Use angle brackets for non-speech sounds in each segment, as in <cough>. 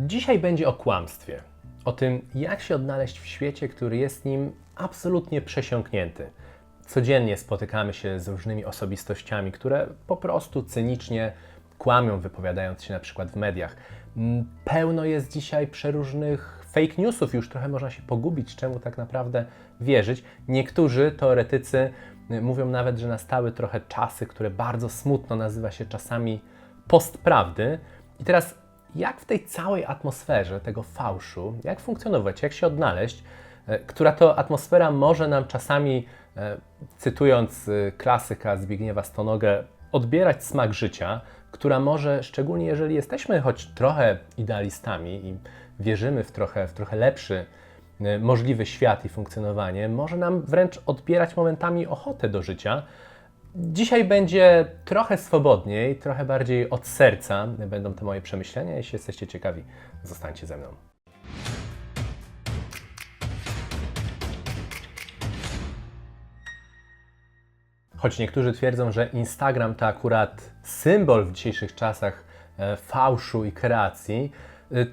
Dzisiaj będzie o kłamstwie. O tym, jak się odnaleźć w świecie, który jest nim absolutnie przesiąknięty. Codziennie spotykamy się z różnymi osobistościami, które po prostu cynicznie kłamią, wypowiadając się na przykład w mediach. Mm, Pełno jest dzisiaj przeróżnych fake newsów, już trochę można się pogubić, czemu tak naprawdę wierzyć. Niektórzy teoretycy y, mówią nawet, że nastały trochę czasy, które bardzo smutno nazywa się czasami postprawdy. I teraz jak w tej całej atmosferze tego fałszu, jak funkcjonować, jak się odnaleźć, e, która to atmosfera może nam czasami, e, cytując e, klasyka Zbigniewa Stonogę, odbierać smak życia, która może, szczególnie jeżeli jesteśmy choć trochę idealistami i wierzymy w trochę, w trochę lepszy możliwy świat i funkcjonowanie, może nam wręcz odbierać momentami ochotę do życia, Dzisiaj będzie trochę swobodniej, trochę bardziej od serca będą te moje przemyślenia. Jeśli jesteście ciekawi, zostańcie ze mną. Choć niektórzy twierdzą, że Instagram to akurat symbol w dzisiejszych czasach e, fałszu i kreacji,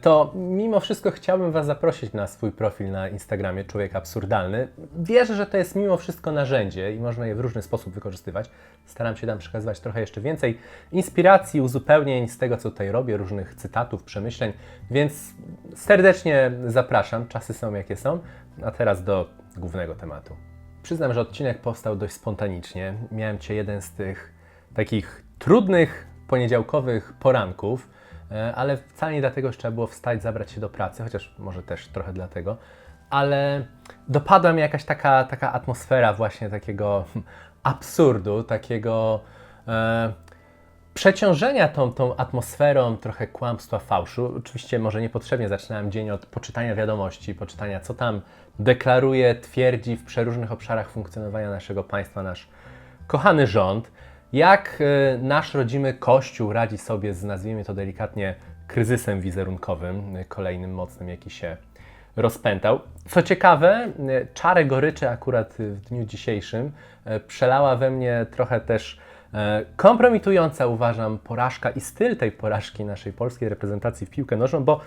to mimo wszystko chciałbym Was zaprosić na swój profil na Instagramie Człowiek Absurdalny. Wierzę, że to jest mimo wszystko narzędzie i można je w różny sposób wykorzystywać. Staram się tam przekazywać trochę jeszcze więcej inspiracji, uzupełnień z tego, co tutaj robię, różnych cytatów, przemyśleń, więc serdecznie zapraszam. Czasy są jakie są. A teraz do głównego tematu. Przyznam, że odcinek powstał dość spontanicznie. Miałem Cię jeden z tych takich trudnych poniedziałkowych poranków, ale wcale nie dlatego, że trzeba było wstać, zabrać się do pracy, chociaż może też trochę dlatego, ale dopadła mnie jakaś taka, taka atmosfera właśnie takiego <laughs> absurdu, takiego e, przeciążenia tą, tą atmosferą trochę kłamstwa, fałszu. Oczywiście może niepotrzebnie zaczynałem dzień od poczytania wiadomości, poczytania co tam deklaruje, twierdzi w przeróżnych obszarach funkcjonowania naszego państwa nasz kochany rząd. Jak e, nasz rodzimy Kościół radzi sobie z, nazwijmy to delikatnie, kryzysem wizerunkowym, e, kolejnym mocnym, jaki się rozpętał. Co ciekawe, e, czarę goryczy akurat w dniu dzisiejszym przelała we mnie trochę też kompromitująca, uważam, porażka i styl tej porażki naszej polskiej reprezentacji w piłkę nożną, bo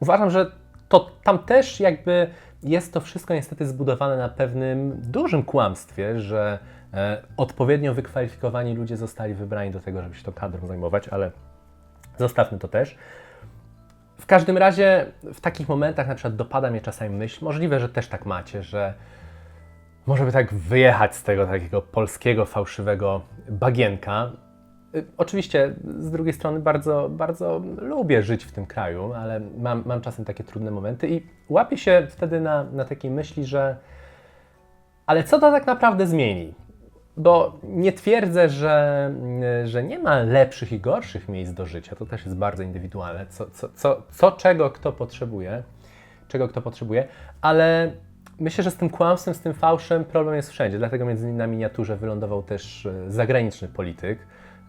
uważam, że to tam też jakby jest to wszystko niestety zbudowane na pewnym dużym kłamstwie, że odpowiednio wykwalifikowani ludzie zostali wybrani do tego, żeby się tą kadrą zajmować, ale zostawmy to też. W każdym razie w takich momentach na przykład dopada mnie czasami myśl, możliwe, że też tak macie, że może by tak wyjechać z tego takiego polskiego fałszywego bagienka. Y, Oczywiście z drugiej strony bardzo, bardzo lubię żyć w tym kraju, ale mam, mam czasem takie trudne momenty i łapię się wtedy na, na takiej myśli, że ale co to tak naprawdę zmieni? Bo nie twierdzę, że, że nie ma lepszych i gorszych miejsc do życia. To też jest bardzo indywidualne. Co, co, co, co czego kto potrzebuje, czego kto potrzebuje, ale myślę, że z tym kłamstwem, z tym fałszem problem jest wszędzie. Dlatego między innymi na miniaturze wylądował też e, zagraniczny polityk,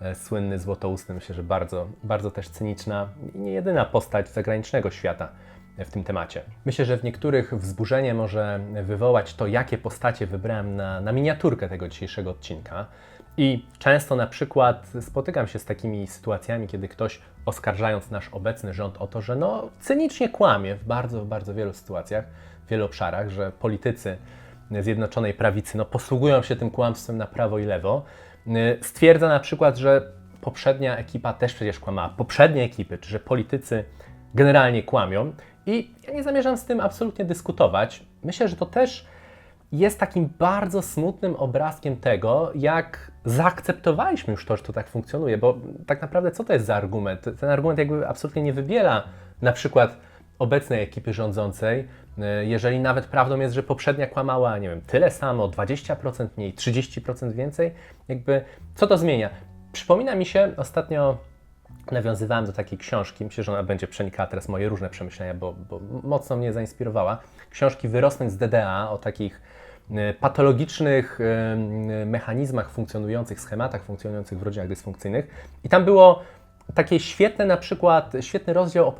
e, słynny złotousty, myślę, że bardzo, bardzo też cyniczna i nie jedyna postać zagranicznego świata w tym temacie. Myślę, że w niektórych wzburzenie może wywołać to, jakie postacie wybrałem na, na miniaturkę tego dzisiejszego odcinka. I często na przykład spotykam się z takimi sytuacjami, kiedy ktoś oskarżając nasz obecny rząd o to, że no cynicznie kłamie w bardzo, bardzo wielu sytuacjach, w wielu obszarach, że politycy Zjednoczonej Prawicy no, posługują się tym kłamstwem na prawo i lewo. Y, Stwierdza na przykład, że poprzednia ekipa też przecież kłamała, poprzednie ekipy, czy że politycy generalnie kłamią i ja nie zamierzam z tym absolutnie dyskutować. Myślę, że to też jest takim bardzo smutnym obrazkiem tego, jak zaakceptowaliśmy już to, że to tak funkcjonuje, bo tak naprawdę co to jest za argument? Ten argument jakby absolutnie nie wybiela na przykład obecnej ekipy rządzącej, y, jeżeli nawet prawdą jest, że poprzednia kłamała, nie wiem, tyle samo, 20% mniej, 30% więcej, jakby co to zmienia? Przypomina mi się ostatnio nawiązywałem do takiej książki, myślę, że ona będzie przenikała teraz moje różne przemyślenia, bo, bo mocno mnie zainspirowała. Książki Wyrosnąć z DDA o takich e, patologicznych e, mechanizmach funkcjonujących, schematach funkcjonujących w rodzinach dysfunkcyjnych. I tam było takie świetne na przykład, świetny rozdział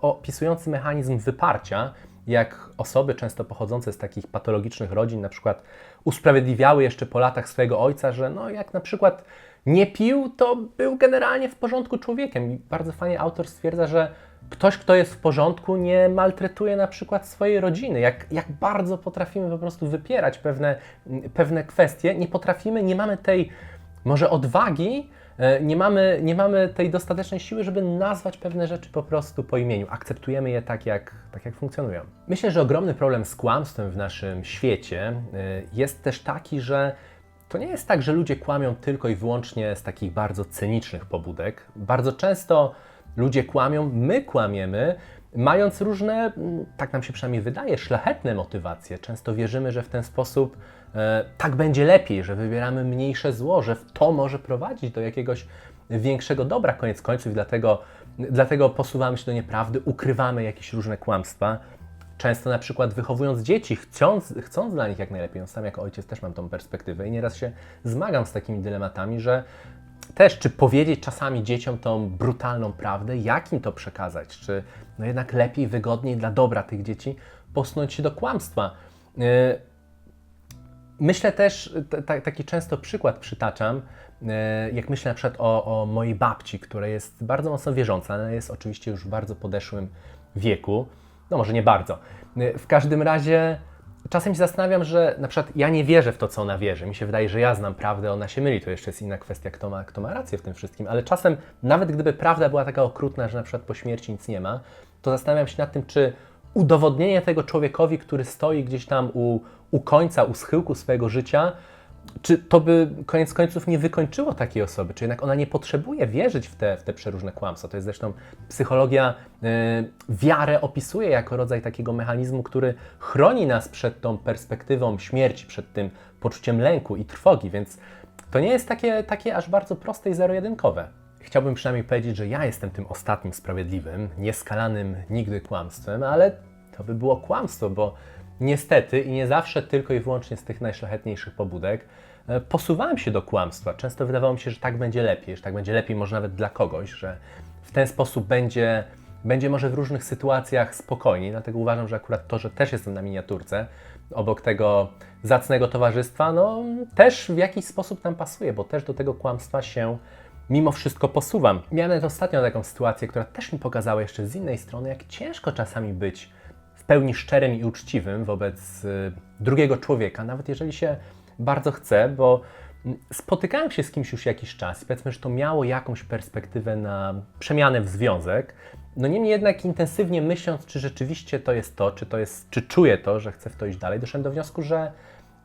opisujący mechanizm wyparcia, jak osoby często pochodzące z takich patologicznych rodzin na przykład usprawiedliwiały jeszcze po latach swojego ojca, że no jak na przykład nie pił, to był generalnie w porządku człowiekiem. I bardzo fajnie autor stwierdza, że ktoś, kto jest w porządku, nie maltretuje na przykład swojej rodziny. Jak, jak bardzo potrafimy po prostu wypierać pewne, pewne kwestie, nie potrafimy, nie mamy tej może odwagi, e, nie mamy, nie mamy tej dostatecznej siły, żeby nazwać pewne rzeczy po prostu po imieniu. Akceptujemy je tak jak, tak, jak funkcjonują. Myślę, że ogromny problem z kłamstwem w naszym świecie e, jest też taki, że to nie jest tak, że ludzie kłamią tylko i wyłącznie z takich bardzo cynicznych pobudek. Bardzo często ludzie kłamią, my kłamiemy, mając różne, mm, tak nam się przynajmniej wydaje, szlachetne motywacje. Często wierzymy, że w ten sposób e, tak będzie lepiej, że wybieramy mniejsze zło, że to może prowadzić do jakiegoś większego dobra koniec końców dlatego, dlatego posuwamy się do nieprawdy, ukrywamy jakieś różne kłamstwa. Często na przykład wychowując dzieci, chcąc, chcąc dla nich jak najlepiej, sam jako ojciec też mam tą perspektywę i nieraz się zmagam z takimi dylematami, że też, czy powiedzieć czasami dzieciom tą brutalną prawdę, jak im to przekazać, czy no jednak lepiej, wygodniej dla dobra tych dzieci posunąć się do kłamstwa. Yy, myślę też, taki często przykład przytaczam, yy, jak myślę na przykład o, o mojej babci, która jest bardzo mocno wierząca, jest oczywiście już w bardzo podeszłym wieku, no może nie bardzo. Yy, w każdym razie czasem się zastanawiam, że na przykład ja nie wierzę w to, co ona wierzy. Mi się wydaje, że ja znam prawdę, ona się myli. To jeszcze jest inna kwestia, kto ma, kto ma rację w tym wszystkim. Ale czasem, nawet gdyby prawda była taka okrutna, że na przykład po śmierci nic nie ma, to zastanawiam się nad tym, czy udowodnienie tego człowiekowi, który stoi gdzieś tam u, u końca, u schyłku swojego życia, czy to by koniec końców nie wykończyło takiej osoby? Czy jednak ona nie potrzebuje wierzyć w te, w te przeróżne kłamstwa? To jest zresztą psychologia y, wiarę opisuje jako rodzaj takiego mechanizmu, który chroni nas przed tą perspektywą śmierci, przed tym poczuciem lęku i trwogi, więc to nie jest takie, takie aż bardzo proste i zero-jedynkowe. Chciałbym przynajmniej powiedzieć, że ja jestem tym ostatnim sprawiedliwym, nieskalanym nigdy kłamstwem, ale to by było kłamstwo, bo niestety i nie zawsze tylko i wyłącznie z tych najszlachetniejszych pobudek e, posuwałem się do kłamstwa. Często wydawało mi się, że tak będzie lepiej, że tak będzie lepiej może nawet dla kogoś, że w ten sposób będzie, będzie może w różnych sytuacjach spokojniej. Dlatego uważam, że akurat to, że też jestem na miniaturce, obok tego zacnego towarzystwa, no też w jakiś sposób tam pasuje, bo też do tego kłamstwa się mimo wszystko posuwam. Miałem ostatnio taką sytuację, która też mi pokazała jeszcze z innej strony, jak ciężko czasami być pełni szczerym i uczciwym wobec y, drugiego człowieka, nawet jeżeli się bardzo chce, bo mm, spotykałem się z kimś już jakiś czas powiedzmy, że to miało jakąś perspektywę na przemianę w związek. No niemniej jednak intensywnie myśląc, czy rzeczywiście to jest to, czy to jest, czy czuję to, że chcę w to iść dalej, doszedłem do wniosku, że,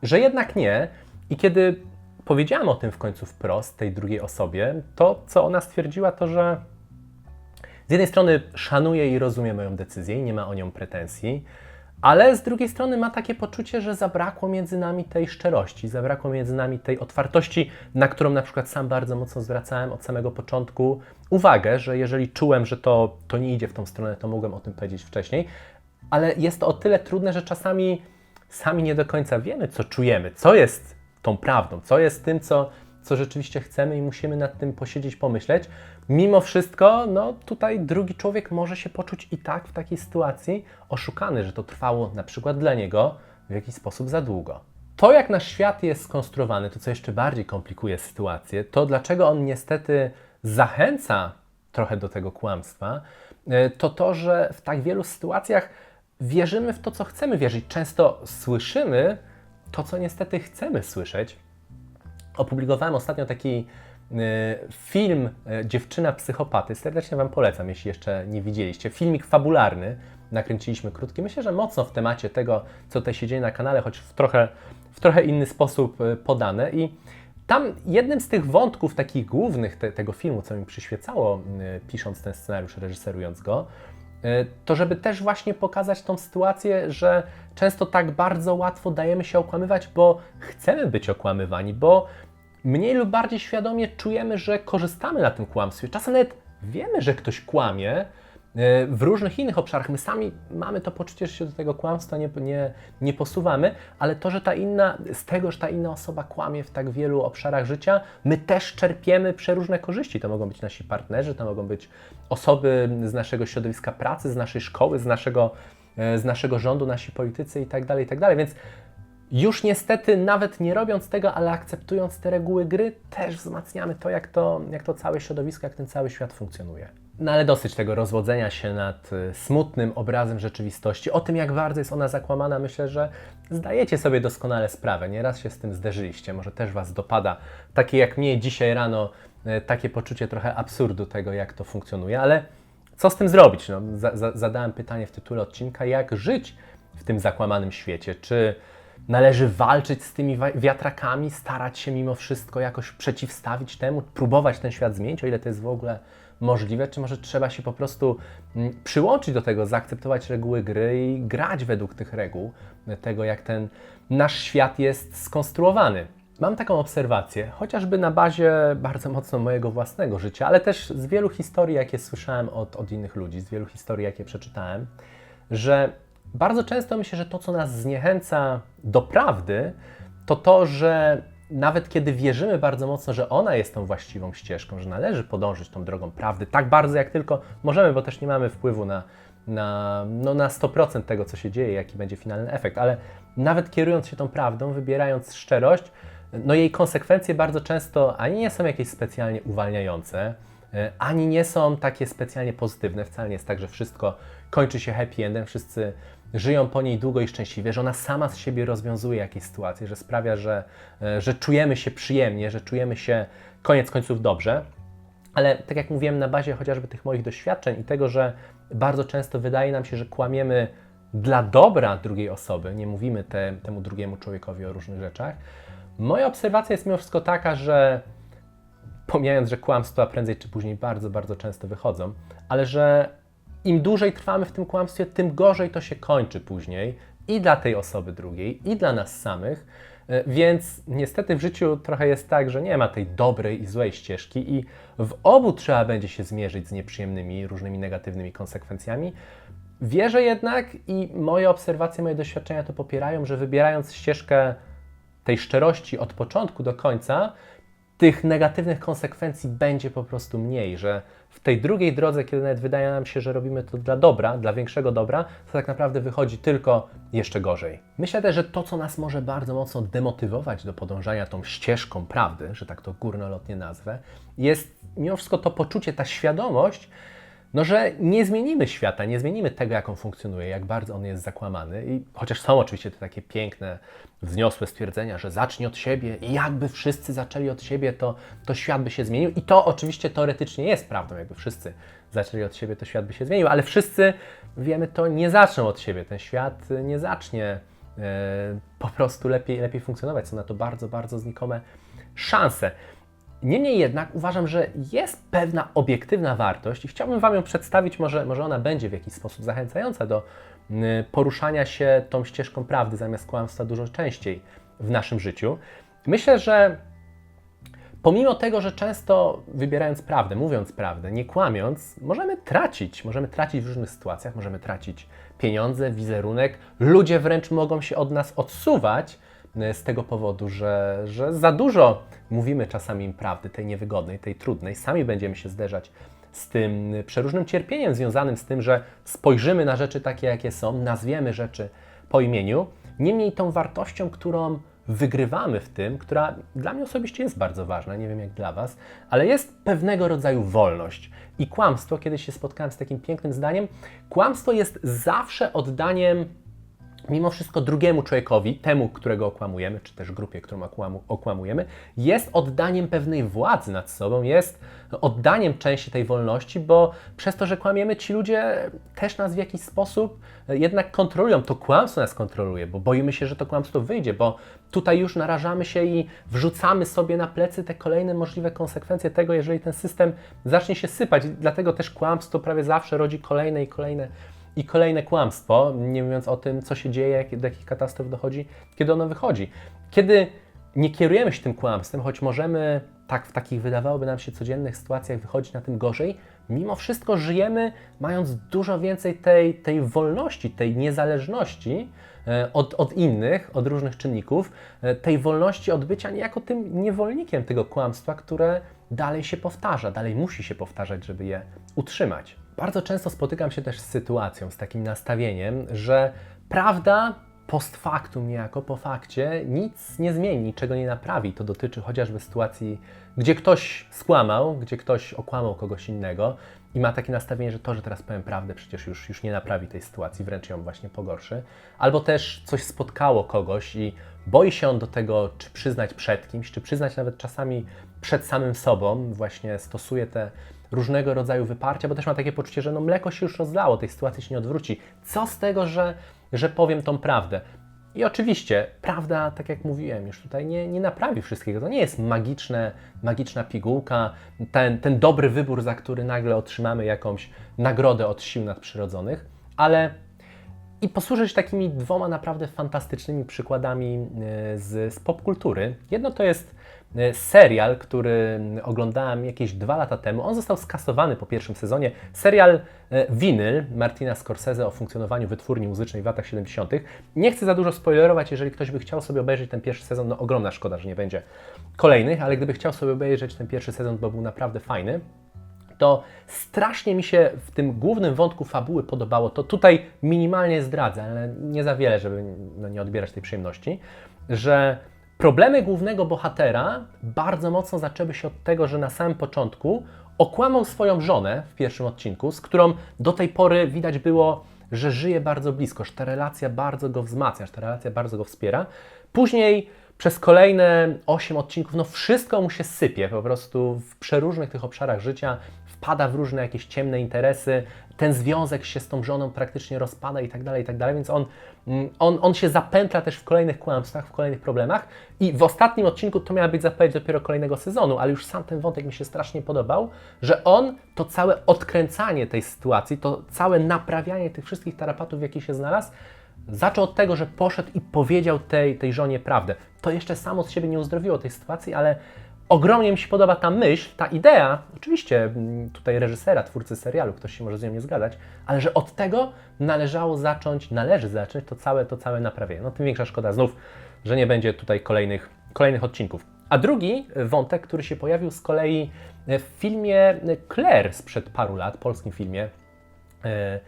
że jednak nie. I kiedy powiedziałem o tym w końcu wprost tej drugiej osobie, to co ona stwierdziła, to że z jednej strony szanuje i rozumie moją decyzję i nie ma o nią pretensji, ale z drugiej strony ma takie poczucie, że zabrakło między nami tej szczerości, zabrakło między nami tej otwartości, na którą na przykład sam bardzo mocno zwracałem od samego początku uwagę, że jeżeli czułem, że to, to nie idzie w tą stronę, to mogłem o tym powiedzieć wcześniej, ale jest to o tyle trudne, że czasami sami nie do końca wiemy, co czujemy, co jest tą prawdą, co jest tym, co, co rzeczywiście chcemy i musimy nad tym posiedzieć, pomyśleć. Mimo wszystko, no tutaj drugi człowiek może się poczuć i tak w takiej sytuacji oszukany, że to trwało na przykład dla niego w jakiś sposób za długo. To, jak nasz świat jest skonstruowany, to co jeszcze bardziej komplikuje sytuację, to dlaczego on niestety zachęca trochę do tego kłamstwa, e, to to, że w tak wielu sytuacjach wierzymy w to, co chcemy wierzyć. Często słyszymy to, co niestety chcemy słyszeć. Opublikowałem ostatnio taki y, film y, Dziewczyna psychopaty. Serdecznie Wam polecam, jeśli jeszcze nie widzieliście. Filmik fabularny. Nakręciliśmy krótki. Myślę, że mocno w temacie tego, co tutaj się dzieje na kanale, choć w trochę, w trochę inny sposób y, podane. I tam jednym z tych wątków takich głównych te, tego filmu, co mi przyświecało, pisząc ten scenariusz, reżyserując go, to żeby też właśnie pokazać tą sytuację, że często tak bardzo łatwo dajemy się okłamywać, bo chcemy być okłamywani, bo mniej lub bardziej świadomie czujemy, że korzystamy na tym kłamstwie. Czasem nawet wiemy, że ktoś kłamie e, w różnych innych obszarach. My sami mamy to poczucie, że się do tego kłamstwa nie, nie, nie posuwamy, ale to, że ta inna, z tego, że ta inna osoba kłamie w tak wielu obszarach życia, my też czerpiemy przeróżne korzyści. To mogą być nasi partnerzy, to mogą być osoby z naszego środowiska pracy, z naszej szkoły, z naszego, e, z naszego rządu, nasi politycy itd., tak itd. Tak Więc już niestety nawet nie robiąc tego, ale akceptując te reguły gry, też wzmacniamy to, jak to, jak to całe środowisko, jak ten cały świat funkcjonuje. No ale dosyć tego rozwodzenia się nad y, smutnym obrazem rzeczywistości. O tym, jak bardzo jest ona zakłamana, myślę, że zdajecie sobie doskonale sprawę. Nieraz się z tym zderzyliście. Może też Was dopada, takie jak mnie dzisiaj rano, y, takie poczucie trochę absurdu tego, jak to funkcjonuje, ale co z tym zrobić? No, za, za, zadałem pytanie w tytule odcinka, jak żyć w tym zakłamanym świecie? Czy należy walczyć z tymi wiatrakami, starać się mimo wszystko jakoś przeciwstawić temu, próbować ten świat zmienić, o ile to jest w ogóle możliwe, czy może trzeba się po prostu mm, przyłączyć do tego, zaakceptować reguły gry i grać według tych reguł, tego jak ten nasz świat jest skonstruowany. Mam taką obserwację, chociażby na bazie bardzo mocno mojego własnego życia, ale też z wielu historii, jakie słyszałem od, od innych ludzi, z wielu historii, jakie przeczytałem, że bardzo często myślę, że to, co nas zniechęca do prawdy, to to, że nawet kiedy wierzymy bardzo mocno, że ona jest tą właściwą ścieżką, że należy podążyć tą drogą prawdy tak bardzo, jak tylko możemy, bo też nie mamy wpływu na, na, no na 100% tego, co się dzieje, jaki będzie finalny efekt, ale nawet kierując się tą prawdą, wybierając szczerość, no jej konsekwencje bardzo często ani nie są jakieś specjalnie uwalniające, e, ani nie są takie specjalnie pozytywne. Wcale nie jest tak, że wszystko kończy się happy endem, wszyscy żyją po niej długo i szczęśliwie, że ona sama z siebie rozwiązuje jakieś sytuacje, że sprawia, że, e, że czujemy się przyjemnie, że czujemy się koniec końców dobrze. Ale tak jak mówiłem, na bazie chociażby tych moich doświadczeń i tego, że bardzo często wydaje nam się, że kłamiemy dla dobra drugiej osoby, nie mówimy te, temu drugiemu człowiekowi o różnych rzeczach. Moja obserwacja jest mimo wszystko taka, że pomijając, że kłamstwa prędzej czy później bardzo, bardzo często wychodzą, ale że im dłużej trwamy w tym kłamstwie, tym gorzej to się kończy później i dla tej osoby drugiej, i dla nas samych. E, Więc niestety w życiu trochę jest tak, że nie ma tej dobrej i złej ścieżki, i w obu trzeba będzie się zmierzyć z nieprzyjemnymi, różnymi negatywnymi konsekwencjami. Wierzę jednak i moje obserwacje, moje doświadczenia to popierają, że wybierając ścieżkę tej szczerości od początku do końca, tych negatywnych konsekwencji będzie po prostu mniej, że w tej drugiej drodze, kiedy nawet wydaje nam się, że robimy to dla dobra, dla większego dobra, to tak naprawdę wychodzi tylko jeszcze gorzej. Myślę też, że to, co nas może bardzo mocno demotywować do podążania tą ścieżką prawdy, że tak to górnolotnie nazwę, jest mimo wszystko to poczucie, ta świadomość, no, że nie zmienimy świata, nie zmienimy tego, jak on funkcjonuje, jak bardzo on jest zakłamany. I chociaż są oczywiście te takie piękne, wzniosłe stwierdzenia, że zacznij od siebie i jakby wszyscy zaczęli od siebie, to, to świat by się zmienił. I to oczywiście teoretycznie jest prawdą, jakby wszyscy zaczęli od siebie, to świat by się zmienił, ale wszyscy wiemy, to nie zaczną od siebie. Ten świat nie zacznie e, po prostu lepiej, lepiej funkcjonować. Są na to bardzo, bardzo znikome szanse. Niemniej jednak uważam, że jest pewna obiektywna wartość i chciałbym Wam ją przedstawić. Może, może ona będzie w jakiś sposób zachęcająca do poruszania się tą ścieżką prawdy zamiast kłamstwa dużo częściej w naszym życiu. Myślę, że pomimo tego, że często wybierając prawdę, mówiąc prawdę, nie kłamiąc, możemy tracić. Możemy tracić w różnych sytuacjach, możemy tracić pieniądze, wizerunek. Ludzie wręcz mogą się od nas odsuwać z tego powodu, że, że za dużo mówimy czasami im prawdy, tej niewygodnej, tej trudnej. Sami będziemy się zderzać z tym przeróżnym cierpieniem związanym z tym, że spojrzymy na rzeczy takie, jakie są, nazwiemy rzeczy po imieniu. Niemniej tą wartością, którą wygrywamy w tym, która dla mnie osobiście jest bardzo ważna, nie wiem jak dla Was, ale jest pewnego rodzaju wolność. I kłamstwo, kiedy się spotkałem z takim pięknym zdaniem, kłamstwo jest zawsze oddaniem mimo wszystko drugiemu człowiekowi, temu, którego okłamujemy, czy też grupie, którą okłamu, okłamujemy, jest oddaniem pewnej władzy nad sobą, jest oddaniem części tej wolności, bo przez to, że kłamiemy, ci ludzie też nas w jakiś sposób jednak kontrolują. To kłamstwo nas kontroluje, bo boimy się, że to kłamstwo wyjdzie, bo tutaj już narażamy się i wrzucamy sobie na plecy te kolejne możliwe konsekwencje tego, jeżeli ten system zacznie się sypać. Dlatego też kłamstwo prawie zawsze rodzi kolejne i kolejne i kolejne kłamstwo, nie mówiąc o tym, co się dzieje, do jakich katastrof dochodzi, kiedy ono wychodzi. Kiedy nie kierujemy się tym kłamstwem, choć możemy tak w takich wydawałoby nam się codziennych sytuacjach wychodzić na tym gorzej, mimo wszystko żyjemy mając dużo więcej tej, tej wolności, tej niezależności e, od, od innych, od różnych czynników, e, tej wolności od bycia niejako tym niewolnikiem tego kłamstwa, które dalej się powtarza, dalej musi się powtarzać, żeby je utrzymać. Bardzo często spotykam się też z sytuacją, z takim nastawieniem, że prawda post factum niejako, po fakcie, nic nie zmieni, niczego nie naprawi. To dotyczy chociażby sytuacji, gdzie ktoś skłamał, gdzie ktoś okłamał kogoś innego i ma takie nastawienie, że to, że teraz powiem prawdę, przecież już, już nie naprawi tej sytuacji, wręcz ją właśnie pogorszy. Albo też coś spotkało kogoś i boi się on do tego, czy przyznać przed kimś, czy przyznać nawet czasami przed samym sobą, właśnie stosuje te różnego rodzaju wyparcia, bo też ma takie poczucie, że no mleko się już rozlało, tej sytuacji się nie odwróci. Co z tego, że, że powiem tą prawdę? I oczywiście, prawda, tak jak mówiłem, już tutaj nie, nie naprawi wszystkiego. To nie jest magiczne, magiczna pigułka, ten, ten dobry wybór, za który nagle otrzymamy jakąś nagrodę od sił nadprzyrodzonych, ale i posłużyć takimi dwoma naprawdę fantastycznymi przykładami e, z, z popkultury. Jedno to jest serial, który oglądałem jakieś dwa lata temu. On został skasowany po pierwszym sezonie. Serial e, Winyl Martina Scorsese o funkcjonowaniu wytwórni muzycznej w latach 70. Nie chcę za dużo spoilerować, jeżeli ktoś by chciał sobie obejrzeć ten pierwszy sezon, no ogromna szkoda, że nie będzie kolejnych, ale gdyby chciał sobie obejrzeć ten pierwszy sezon, bo był naprawdę fajny, to strasznie mi się w tym głównym wątku fabuły podobało. To tutaj minimalnie zdradzę, ale nie za wiele, żeby no, nie odbierać tej przyjemności, że problemy głównego bohatera bardzo mocno zaczęły się od tego, że na samym początku okłamał swoją żonę w pierwszym odcinku, z którą do tej pory widać było, że żyje bardzo blisko, że ta relacja bardzo go wzmacnia, że ta relacja bardzo go wspiera. Później przez kolejne 8 odcinków, no wszystko mu się sypie po prostu w przeróżnych tych obszarach życia, wpada w różne jakieś ciemne interesy, ten związek się z tą żoną praktycznie rozpada i tak dalej, i tak dalej, więc on, mm, on, on się zapętla też w kolejnych kłamstwach, w kolejnych problemach i w ostatnim odcinku to miała być zapowiedź dopiero kolejnego sezonu, ale już sam ten wątek mi się strasznie podobał, że on to całe odkręcanie tej sytuacji, to całe naprawianie tych wszystkich tarapatów, w jakich się znalazł, Zaczął od tego, że poszedł i powiedział tej, tej żonie prawdę. To jeszcze samo z siebie nie uzdrowiło tej sytuacji, ale ogromnie mi się podoba ta myśl, ta idea, oczywiście mm, tutaj reżysera, twórcy serialu, ktoś się może z nią nie zgadzać, ale że od tego należało zacząć, należy zacząć to całe, to całe naprawienie. No tym większa szkoda znów, że nie będzie tutaj kolejnych, kolejnych odcinków. A drugi wątek, który się pojawił z kolei w filmie Claire sprzed paru lat, polskim filmie, e,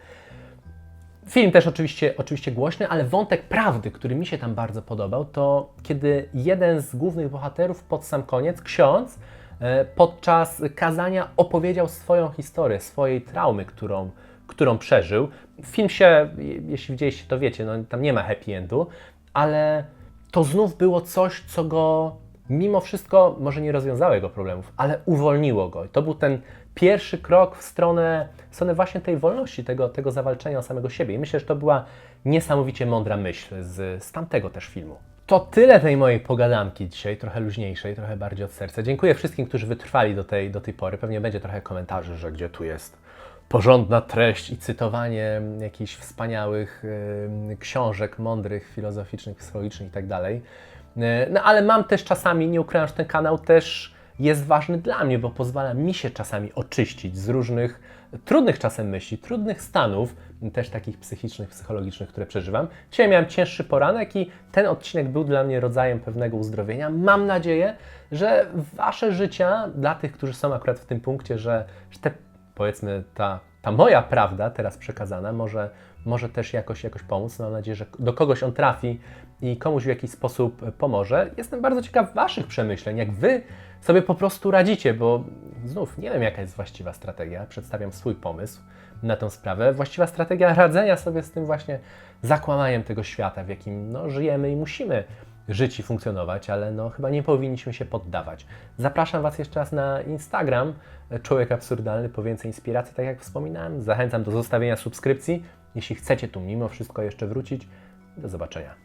Film też oczywiście, oczywiście głośny, ale wątek prawdy, który mi się tam bardzo podobał, to kiedy jeden z głównych bohaterów pod sam koniec, ksiądz, e, podczas kazania opowiedział swoją historię, swojej traumy, którą, którą przeżył. Film się, jeśli widzieliście, to wiecie, no, tam nie ma happy endu, ale to znów było coś, co go mimo wszystko może nie rozwiązało jego problemów, ale uwolniło go. I to był ten pierwszy krok w stronę, w stronę właśnie tej wolności, tego, tego zawalczenia o samego siebie. I myślę, że to była niesamowicie mądra myśl z, z tamtego też filmu. To tyle tej mojej pogadanki dzisiaj, trochę luźniejszej, trochę bardziej od serca. Dziękuję wszystkim, którzy wytrwali do tej, do tej pory. Pewnie będzie trochę komentarzy, że gdzie tu jest porządna treść i cytowanie jakichś wspaniałych y, książek, mądrych, filozoficznych, psychologicznych i tak dalej. Y, no ale mam też czasami, nie ukrywam, że ten kanał też jest ważny dla mnie, bo pozwala mi się czasami oczyścić z różnych trudnych czasem myśli, trudnych stanów, też takich psychicznych, psychologicznych, które przeżywam. Dzisiaj miałem cięższy poranek i ten odcinek był dla mnie rodzajem pewnego uzdrowienia. Mam nadzieję, że wasze życia, dla tych, którzy są akurat w tym punkcie, że, te, powiedzmy, ta, ta moja prawda teraz przekazana może, może też jakoś, jakoś pomóc. Mam nadzieję, że do kogoś on trafi i komuś w jakiś sposób pomoże. Jestem bardzo ciekaw Waszych przemyśleń, jak Wy sobie po prostu radzicie, bo znów nie wiem, jaka jest właściwa strategia. Przedstawiam swój pomysł na tę sprawę. Właściwa strategia radzenia sobie z tym właśnie zakłamaniem tego świata, w jakim no, żyjemy i musimy żyć i funkcjonować, ale no, chyba nie powinniśmy się poddawać. Zapraszam Was jeszcze raz na Instagram Człowiek Absurdalny po więcej inspiracji, tak jak wspominałem. Zachęcam do zostawienia subskrypcji. Jeśli chcecie tu mimo wszystko jeszcze wrócić, do zobaczenia.